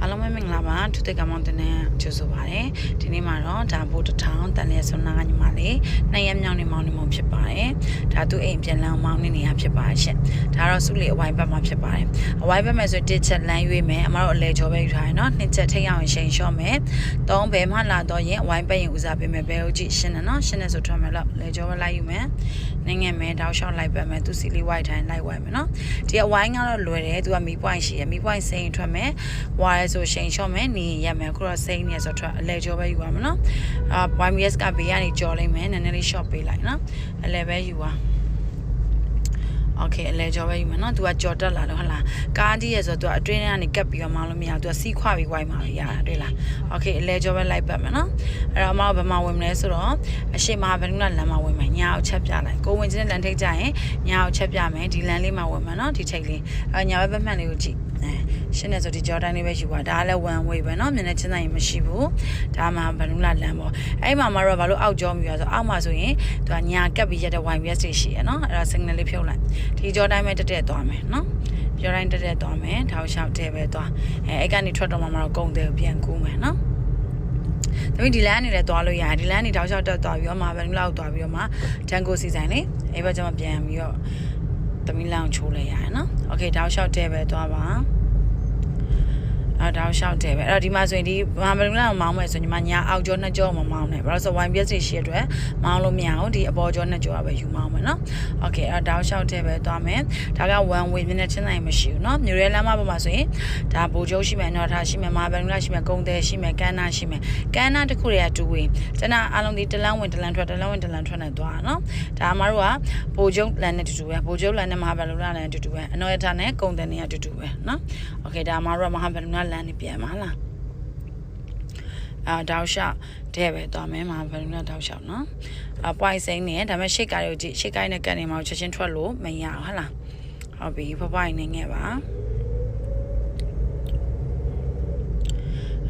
အားလုံးပဲမင်္ဂလာပါသူတက်ကမောင်တန်းကျိုးဆိုပါတယ်ဒီနေ့မှာတော့ဒါဘိုးတစ်ထောင် တန်လျက်ဆွမ်းနာညီမလေးနှစ်ရက်မြောက်နေမောင်နေမောင်ဖြစ်ပါတယ်ဒါသူအိမ်ပြန်လန်းမောင်နေနေရဖြစ်ပါတယ်ရှင်ဒါတော့စုလေးအဝိုင်းဘက်မှာဖြစ်ပါတယ်အဝိုင်းဘက်မှာဆိုတစ်ချက်လမ်းရွေးမယ်အမတို့အလဲကျော်ပဲယူထားရနော်နှစ်ချက်ထိတ်အောင်ရှိန်လျှော့မယ်သုံးဘယ်မှလာတော့ရင်အဝိုင်းဘက်ရင်ဦးစားပေးမယ်ဘယ်ဟုတ်ကြည့်ရှင်းတယ်နော်ရှင်းတယ်ဆိုထွက်မယ်လို့လဲကျော်ပဲလိုက်ယူမယ်နိုင်ငံမယ်တောက်လျှောက်လိုက်ပတ်မယ်သူစီလေးဝိုက်ထိုင်လိုက်ဝိုင်းမယ်နော်ဒီအဝိုင်းကတော့လွယ်တယ်သူကမီးပွိုင်းရှိရမီးပွိုင်းစိန်ထွက်မယ်ဝါရဲဆိုရှိန်လျှော့မယ်နေရက်မယ်ခုတော့စိန်နေဆိုထွက်အလဲကျော်ပဲယူပါမယ်နော်အာ YMS ကဘေးကနေကြော်လိုက်မယ်နည်းနည်းလေး short ပေးလိုက်နော်အလဲပဲယူပါ โอเคအလဲကြောပဲယူမယ်နော်။ तू ကကြော်တက်လာတော့ဟုတ်လား။ကားကြီးရယ်ဆိုတော့ तू အတွင်းထဲကနေကပ်ပြီးတော့မောင်းလို့မရဘူး။ तू ကစီးခွာပြီးဝိုင်းမှာရတာတွေ့လား။ โอเคအလဲကြောပဲလိုက်ပတ်မယ်နော်။အဲ့တော့အမတို့ဘယ်မှာဝင်မလဲဆိုတော့အရှိမဘယ်နုလလမ်းမှာဝင်မယ်။ညာအောင်ချက်ပြလိုက်။ကိုဝင်ချင်းတဲ့လမ်းထိပ်ကြရင်ညာအောင်ချက်ပြမယ်။ဒီလမ်းလေးမှာဝင်မယ်နော်ဒီထိပ်လေး။အဲ့ညာဘက်ဘက်မှန်လေးကိုကြည့်။အဲ ရှင်းနေဆိုဒီကြောတိုင်းလေးပဲယူပါဒါကလည်း one way ပဲเนาะမျက်နှာချင်းဆိုင်ရင်မရှိဘူးဒါမှဘယ်လိုလာလမ်းပေါ့အဲ့မှာမှာတော့ဘာလို့အောက်ကြောမြူရဆိုအောက်မှာဆိုရင်သူကညာကပ်ပြီးရက်တဲ့ YBS တွေရှိရเนาะအဲ့ဒါ signal လေးဖြုတ်လိုက်ဒီကြောတိုင်းပဲတက်တက်သွားမယ်เนาะကြောတိုင်းတက်တက်သွားမယ်ထောက်လျှောက်တဲ့ပဲသွားအဲအဲ့ကနေထွက်တော့မှမှာတော့ကုန်းတယ်ပြန်ကူးမယ်เนาะသမီးဒီလမ်းအနေနဲ့သွားလို့ရတယ်ဒီလမ်းနေတောက်လျှောက်တက်သွားပြီးတော့မှဘယ်လိုလောက်သွားပြီးတော့မှဂျန်ကိုစီဆိုင်လေအဲ့ဘက်ကျမှပြန်ပြီးတော့သမီးလောင်ချိုးလိုက်ရတယ်เนาะโอเคတောက်လျှောက်တဲ့ပဲသွားပါ အဲ့တောက်လျှောက်တယ်ပဲအဲ့တော့ဒီမှာဆိုရင်ဒီဘာမလုံလောက်မောင်းမယ်ဆိုညီမညာအောက်ကျောနှစ်ကျောမမောင်းနဲ့ဘာလို့ဆိုဝိုင်းပြက်စီရှိရတဲ့မောင်းလို့မရဘူးဒီအပေါ်ကျောနှစ်ကျောကပဲယူမောင်းမယ်နော်โอเคအဲ့တောက်လျှောက်တယ်ပဲသွားမယ်ဒါက one way မျက်နှာချင်းနိုင်မရှိဘူးနော်မြို့ရဲလမ်းမပေါ်မှာဆိုရင်ဒါဘိုးကျုပ်ရှိမယ်နော်ထားရှိမယ်မာဘယ်လုံလောက်ရှိမယ်ကုန်းတယ်ရှိမယ်ကန်းနာရှိမယ်ကန်းနာတစ်ခုတည်းက two way ကျွန်တော်အားလုံးဒီတလန်းဝင်တလန်းထွက်တလန်းဝင်တလန်းထွက်နေသွားတာနော်ဒါအမတို့ကဘိုးကျုပ်လမ်းနဲ့တူတူပဲဘိုးကျုပ်လမ်းနဲ့မာဘယ်လုံလောက်လမ်းနဲ့တူတူပဲအနော်ရထားနဲ့ကုန်းတယ်နဲ့တူတူပဲနော်โอเคဒါအမတို့ကမဟာဘယ်လုံလောက်လမ်း ်းနေပြန်ပါလားအာတောက်လျှောက်တဲ့ပဲသွားမယ်မှာဘယ်လိုလဲတောက်လျှောက်နော်အပွိုင်စိမ့်နေဒါပေမဲ့ရှေ့ကားတွေကိုကြည့်ရှေ့ကားနဲ့ကန်နေမှာချက်ချင်းထွက်လို့မရဘူးဟုတ်လားဟုတ်ပြီဖပွိုင်နေငယ်ပါ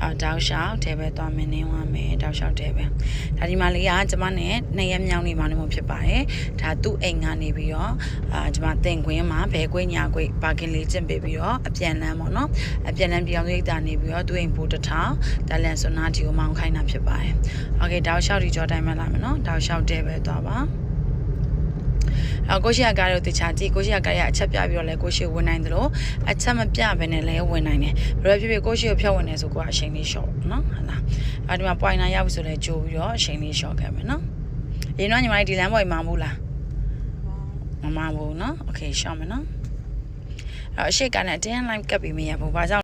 အာတောက်လျှောက်တဲ့ပဲသွားမယ်နေဝမ်းမယ်တောက်လျှောက်တဲ့ပဲဒါဒီမလေးကကျမနဲ့နှစ်ရက်မြောင်းနေမှလည်းမဖြစ်ပါတယ်ဒါသူ့အိမ်ကနေပြီးတော့အာကျမတင်ခွင်းမှာဘဲကွင်းညာကွင်းပါကင်လေးကျင့်ပေးပြီးတော့အပြန်လန်းပေါ့နော်အပြန်လန်းပြောင်းရိပ်တာနေပြီးတော့သူ့အိမ်ဘူတစ်ထောင်တလန်စွနာဒီကိုမောင်းခိုင်းတာဖြစ်ပါတယ်โอเคတောက်လျှောက်ဒီကြောတိုင်းမှလာမယ်နော်တောက်လျှောက်တဲ့ပဲသွားပါ အကိုရှိရကားတို့တခြားကြည့်ကိုရှိရကားရအချက်ပြပြီးတော့လဲကိုရှိဝင်နိုင်တယ်လို့အချက်မပြဘဲနဲ့လဲဝင်နိုင်တယ်ဘယ်လိုဖြစ်ဖြစ်ကိုရှိကိုဖြတ်ဝင်နေဆိုကိုကအချိန်လေး short နော်ဟုတ်လားအဲဒီမှာ point 9ရောက်ပြီဆိုလဲကြိုးပြီးတော့အချိန်လေး short ခဲ့မယ်နော်ရင်းတော့ညီမလေးဒီလမ်းပေါ်မှာမဟုတ်လားမမဘူးနော် okay short မယ်နော်အဲ့အရှိကနဲ့အတင်း line ကပ်ပြီးမရဘူးဘာကြောင့်